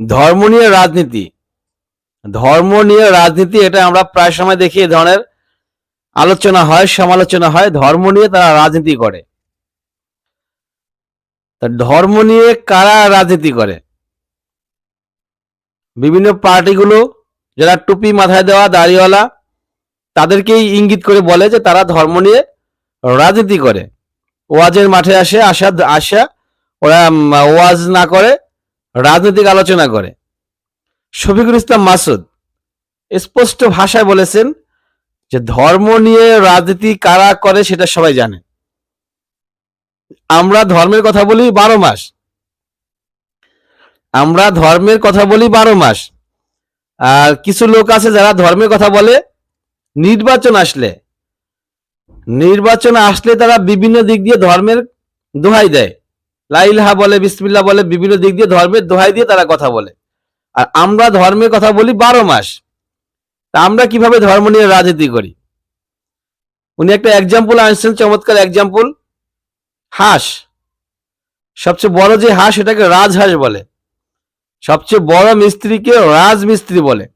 ধর্ম নিয়ে রাজনীতি। ধর্ম নিয়ে রাজনীতি, এটা আমরা প্রায় সময় দেখি এই ধরনের আলোচনা হয়, সমালোচনা হয়। ধর্ম নিয়ে তারা রাজনীতি করে। ধর্ম নিয়ে কারা রাজনীতি করে? বিভিন্ন পার্টিগুলো, যারা টুপি মাথায় দেওয়া, দাড়িওয়ালা, তাদেরকেই ইঙ্গিত করে বলে যে তারা ধর্ম নিয়ে রাজনীতি করে। ওয়াজের মাঠে আসে আসা আসা, ওরা ওয়াজ না করে রাজনৈতিক আলোচনা করে। শফিকুল ইসলাম মাসুদ স্পষ্ট ভাষায় বলেছেন যে ধর্ম নিয়ে রাজনীতি কারা করে সেটা সবাই জানে। আমরা ধর্মের কথা বলি বারো মাস। আমরা ধর্মের কথা বলি বারো মাস। আর কিছু লোক আছে যারা ধর্মের কথা বলে, নির্বাচন আসলে। নির্বাচন আসলে তারা বিভিন্ন দিক দিয়ে ধর্মের দোহাই দেয়। লাইলহা বলে, বিসমিল্লাহ বলে, বিভিন্ন দিক দিয়ে ধর্মের দোহাই দিয়ে তারা কথা বলে। আর আমরা ধর্মের কথা বলি বারো মাস। তা আমরা কীভাবে ধর্ম নিয়ে রাজনীতি করি? উনি একটা এক্সাম্পল আনছেন, চমৎকার এক্সাম্পল হাঁস। সবচেয়ে বড় যে হাঁস এটাকে রাজহাঁস বলে। সবচেয়ে বড় মিস্ত্রিকে রাজমিস্ত্রি বলে।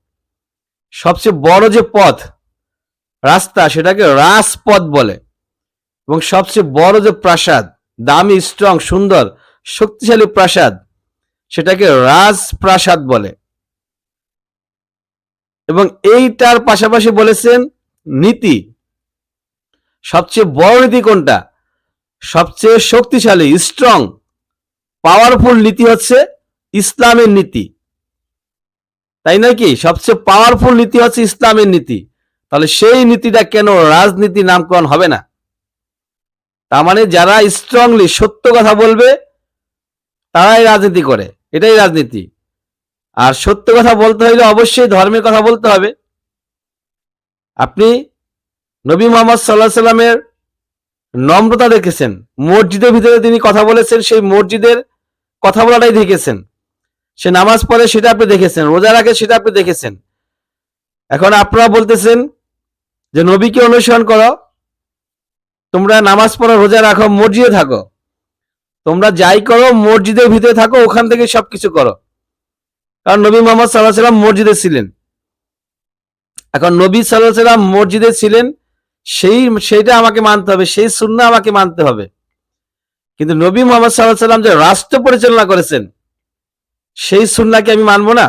সবচেয়ে বড় যে পথ, রাস্তা, সেটাকে রাজপথ বলে। এবং সবচেয়ে বড় যে প্রাসাদ দামি স্ট্রং সুন্দর, শক্তিশালী প্রাসাদ, সেটাকে রাজপ্রাসাদ বলে। এবং এইটার পাশাপাশি বলেছেন নীতি। সবচেয়ে বড় নীতি কোনটা? সবচেয়ে শক্তিশালী স্ট্রং পাওয়ারফুল নীতি হচ্ছে ইসলামের নীতি। তাই নাকি সবচেয়ে পাওয়ারফুল নীতি হচ্ছে ইসলামের নীতি। তাহলে সেই নীতিটা কেন রাজনীতি নামকরণ হবে না? তার মানে যারা স্ট্রংলি সত্য কথা বলবে, তারাই রাজনীতি করে। এটাই রাজনীতি। আর সত্য কথা বলতে হইলে অবশ্যই ধর্মের কথা বলতে হবে। আপনি নবী মোহাম্মদ সাল্লাহ সাল্লামের নম্রতা দেখেছেন। মসজিদের ভিতরে তিনি কথা বলেছেন, সেই মসজিদের কথা বলাটাই দেখেছেন। সে নামাজ পড়ে সেটা আপনি দেখেছেন, রোজা রাখে সেটা আপনি দেখেছেন। এখন আপনারা বলতেছেন যে, নবীকে অনুসরণ করো তোমরা নামাজ পড়ো, রোজা রাখো, মসজিদে থাকো। তোমরা যাই করো, মসজিদের ভিতরে থাকো, ওখান থেকে সবকিছু করো। কারণ নবী মোহাম্মদ সাল্লাহ সাল্লাম মসজিদে ছিলেন। এখন নবী সাল্লাহ সাল্লাম মসজিদে ছিলেন, সেই, সেইটা আমাকে মানতে হবে, সেই সুন্না আমাকে মানতে হবে। কিন্তু নবী মোহাম্মদ সাল্লাহ সাল্লাম যে রাষ্ট্র পরিচালনা করেছেন, সেই সুন্নাকে আমি মানবো না।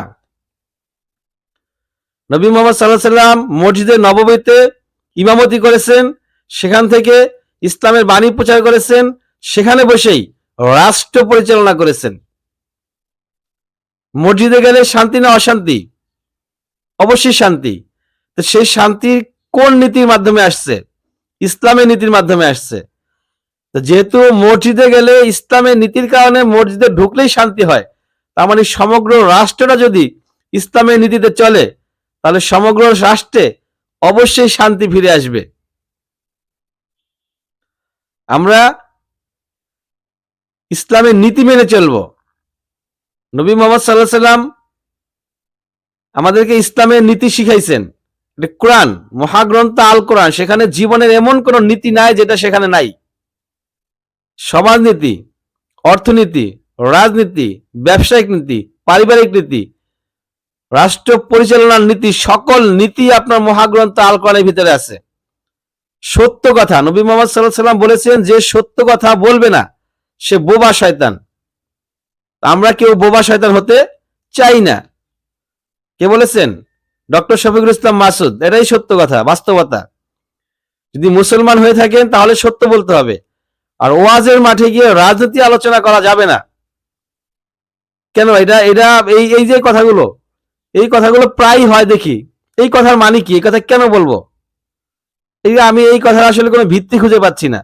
নবী মোহাম্মদ সাল্লাহ সাল্লাম মসজিদে নববীতে ইমামতি করেছেন সেখান থেকে ইসলামের বাণী প্রচার করেছেন, সেখানে বসেই রাষ্ট্র পরিচালনা করেছেন। মসজিদে গেলে শান্তি না অশান্তি? অবশ্যই শান্তি। তো সেই শান্তি কোন নীতির মাধ্যমে আসছে? ইসলামের নীতির মাধ্যমে আসছে। তো যেহেতু মসজিদে গেলে ইসলামের নীতির কারণে মসজিদে ঢুকলেই শান্তি হয়, তার মানে সমগ্র রাষ্ট্রটা যদি ইসলামের নীতিতে চলে, তাহলে সমগ্র রাষ্ট্রে অবশ্যই শান্তি ফিরে আসবে। আমরা ইসলামের নীতি মেনে চলবো। নবী মোহাম্মদ সাল্লাহ সাল্লাম আমাদেরকে ইসলামের নীতি শিখাইছেন। কোরআন, মহাগ্রন্থ আল কোরআন। সেখানে জীবনের এমন কোন নীতি নাই যেটা সেখানে নাই। সমাজনীতি, অর্থনীতি, রাজনীতি, ব্যবসায়িক নীতি, পারিবারিক নীতি, রাষ্ট্র পরিচালনার নীতি, সকল নীতি আপনার মহাগ্রন্থ আল কোরআনের ভিতরে আছে। সত্য কথা। নবী মোহাম্মদ সাল্লাহ সাল্লাম বলেছেন যে, সত্য কথা বলবে না, সে বোবা শয়তান। আমরা কেউ বোবা শয়তান হতে চাই না। কে বলেছেন? ডক্টর শফিকুল ইসলাম মাসুদ। এটাই সত্য কথা, বাস্তবতা। যদি মুসলমান হয়ে থাকেন, তাহলে সত্য বলতে হবে। আর ওয়াজের মাঠে গিয়ে রাজনীতি আলোচনা করা যাবে না। কেন? এটা এটা, এই এই যে কথাগুলো, এই কথাগুলো প্রায় হয় দেখি। এই কথার মানে কি? এই কথা কেন বলব? এই আমি এই কথার আসলে কোনো ভিত্তি খুঁজে পাচ্ছি না।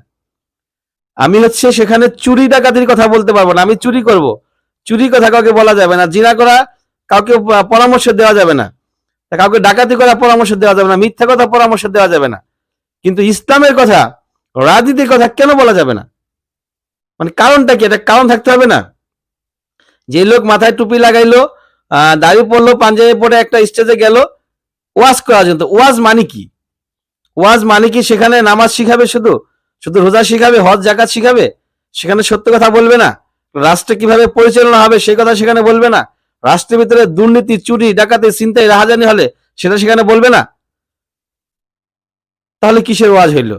আমি হচ্ছে সেখানে চুরি ডাকাতির কথা বলতে পারব না। আমি চুরি করব। চুরি কথা কাউকে বলা যাবে না। জিনা করা কাউকে পরামর্শ দেওয়া যাবে না। কাউকে ডাকাতি করা পরামর্শ দেওয়া যাবে না। মিথ্যা কথা পরামর্শ দেওয়া যাবে না। কিন্তু ইসলামের কথা, রাজনীতির কথা কেন বলা যাবে না? মানে কারণটা কি? এটা কারণ থাকতে হবে না? যে লোক মাথায় টুপি লাগাইলো দাড়ি পড়ল পাঞ্জাবি পরে একটা স্টেজে গেল, ওয়াজ করার জন্য ওয়াজ মানে কি? ওয়াজ মানে কি সেখানে নামাজ শিখাবে শুধু? শুধু রোজা শিখাবে, হজ জাকাত শিখাবে? সেখানে সত্য কথা বলবে না। রাষ্ট্র কীভাবে পরিচালনা হবে সে কথা সেখানে বলবে না। রাষ্ট্রের ভিতরে দুর্নীতি, চুরি, ডাকাতি চিন্তায় রাহাজানি হলে সেটা সেখানে বলবে না। তাহলে কিসের ওয়াজ হইল?